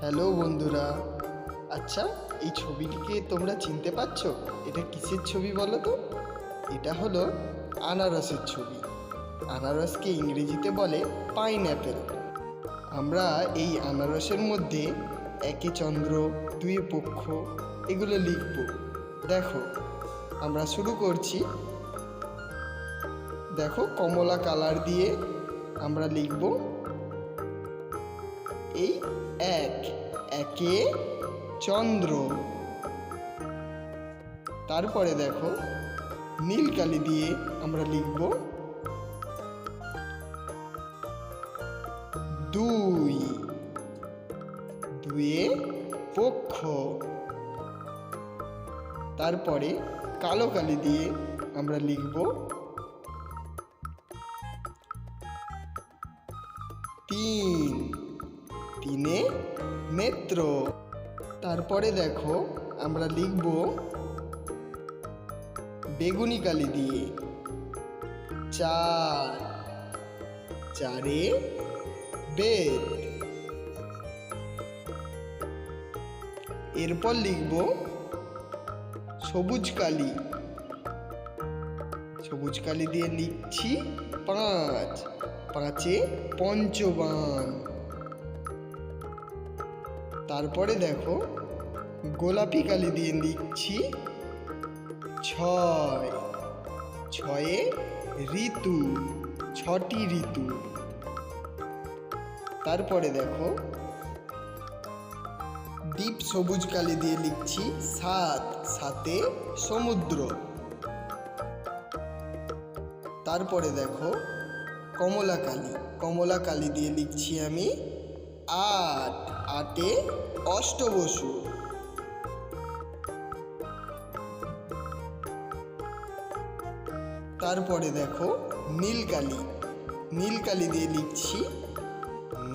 Hello বন্ধুরা। আচ্ছা এই ছবিটিকে তোমরা চিনতে পারছ? এটা কিসের ছবি বলো তো? এটা হলো আনারসের ছবি। আনারসকে ইংরেজিতে বলে পাইনঅ্যাপেল আমরা এই আনারসের মধ্যে একে চন্দ্র, দুয়ে পক্ষ, এগুলো লিখব। দেখো, আমরা শুরু করছি। দেখো, কমলা কালার দিয়ে আমরা লিখব এই এক, একে চন্দ্র। তারপরে দেখো নীল কালি দিয়ে আমরা লিখব দুই। দুয়ে পক্ষ। তারপরে কালো কালি দিয়ে আমরা লিখব তিন। তিনে নেত্র। তারপরে দেখো, আমরা লিখব বেগুনি কালি দিয়ে। চার। চারে বেদ এরপর লিখব সবুজ কালি। সবুজ কালি দিয়ে লিখছি পাঁচ। পাঁচে পঞ্চবান। তারপরে দেখো, গোলাপি কালি দিয়ে লিখছি ছয়। ছয়ে ঋতু, ছটি ঋতু। তারপরে দেখো ডিপ সবুজ কালি দিয়ে লিখছি সাত, সাতে সমুদ্র। তারপরে দেখো, কমলা কালি কমলা কালি দিয়ে লিখছি আমি আট। আটে অষ্টবসু। তারপরে দেখো নীল কালি নীল কালি দিয়ে লিখছি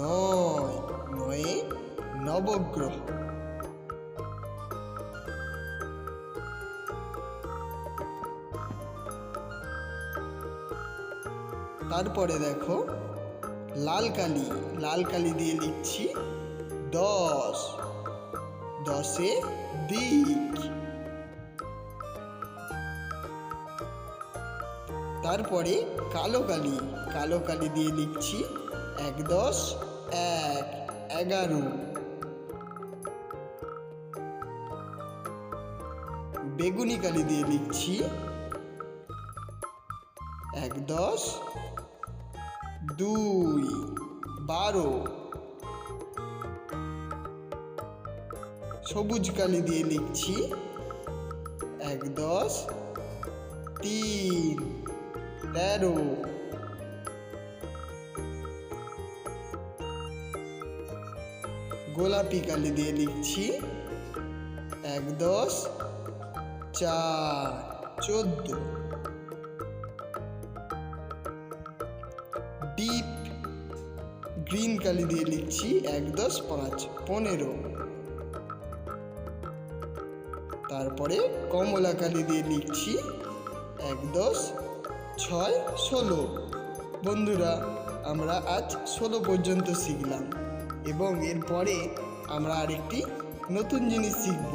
নয়, নয়ে নবগ্রহ। তারপরে দেখো লাল কালি লাল কালি দিয়ে লিখছি দশ। দশে দিক। তারপরে কালো কালি। কালো কালি দিয়ে লিখছি এক দশ, এক, এগারো। বেগুনি কালি দিয়ে লিখছি এক দশ, দুই, বারো। সবুজ কালি দিয়ে লিখছি। এক, দশ, তিন, তেরো। গোলাপি কালি দিয়ে লিখছি। এক, দশ, চার, চোদ্দ। ডিপ গ্রিন কালি দিয়ে লিখছি। এক, দশ, পাঁচ, পনেরো। তারপরে কমলা কালি দিয়ে লিখছি এক দশ ছয় ষোলো। বন্ধুরা, আমরা আজ ষোলো পর্যন্ত শিখলাম এবং এরপরে আমরা আরেকটি নতুন জিনিস শিখব।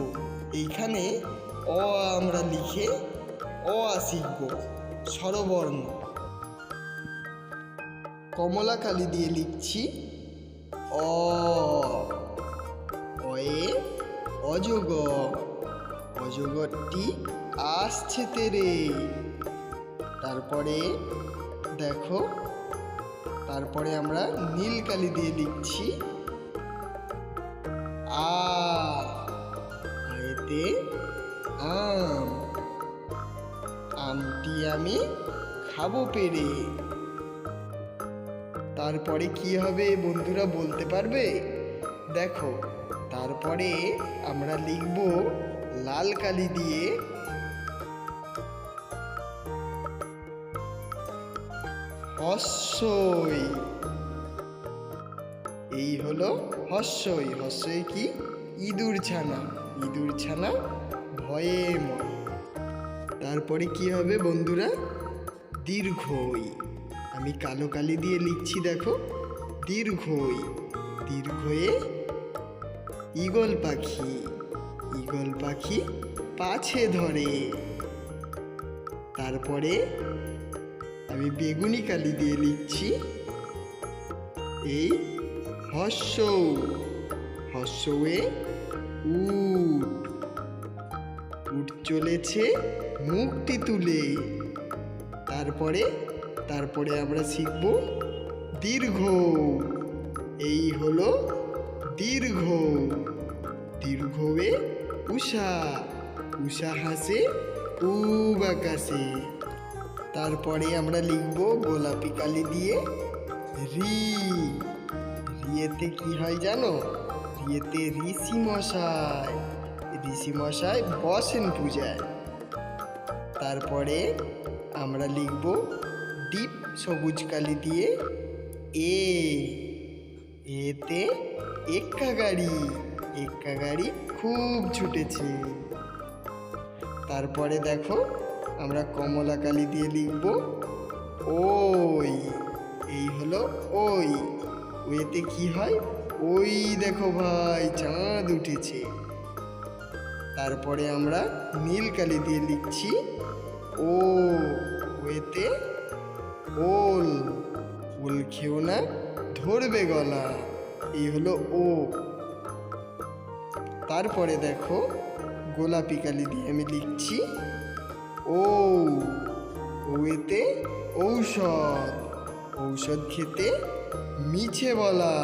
এইখানে অ আমরা লিখে অ শিখব, স্বরবর্ণ। কমলা কালি দিয়ে লিখছি অ, অয়ে অজগর অজগরটি আসছে তেরে। তারপরে দেখো, তারপরে আমরা নীল কালি দিয়ে লিখছি আ আয়েতে আম। আমটি আমি খাব পেরে। তারপরে কি হবে বন্ধুরা বলতে পারবে? দেখো, তারপরে আমরা লিখব লাল কালি দিয়ে হস্যই। এই হলো হস্যই। হস্যই কি? ইঁদুর ছানা। ইঁদুর ছানা ভয়ে তারপরে কি হবে বন্ধুরা? দীর্ঘই। আমি কালো কালি দিয়ে লিখছি, দেখো। দীর্ঘই। দীর্ঘয়ে ঈগল পাখি। ঈগল পাখি পাছে ধরে। তারপরে আমি বেগুনি কালি দিয়ে লিখছি, এই হর্ষ হর্ষে উট। উট চলেছে মুখটি তুলে। তারপরে তারপরে আমরা শিখব দীর্ঘ। এই হলো দীর্ঘ। দীর্ঘয়ে উষা উষা হাসে পূব আকাশে তারপরে আমরা লিখব গোলাপি কালি দিয়ে রি। রিয়েতে কি হয় জানো? রিয়েতে ঋষি মশাই। ঋষি মশাই বসেন পূজায়। তারপরে আমরা লিখব ডিপ সবুজ কালি দিয়ে এ। এতে এক্কা গাড়ি। এক্কা গাড়ি খুব ছুটেছে। তারপরে দেখো, আমরা কমলা কালি দিয়ে লিখব, ওই, এই হলো ওই। ওয়েতে কি হয়? ওই দেখো ভাই, চাঁদ উঠেছে। তারপরে আমরা নীল কালি দিয়ে লিখছি, ও। ওয়েতে, ওল। ওল খেও না, ধরবে গলা। এই হলো ও। তারপরে দেখো গোলাপি কালি দিয়ে আমি লিখছি ও ওয়েতে ঔষধ ঔষধ খেতে মিছে বলা।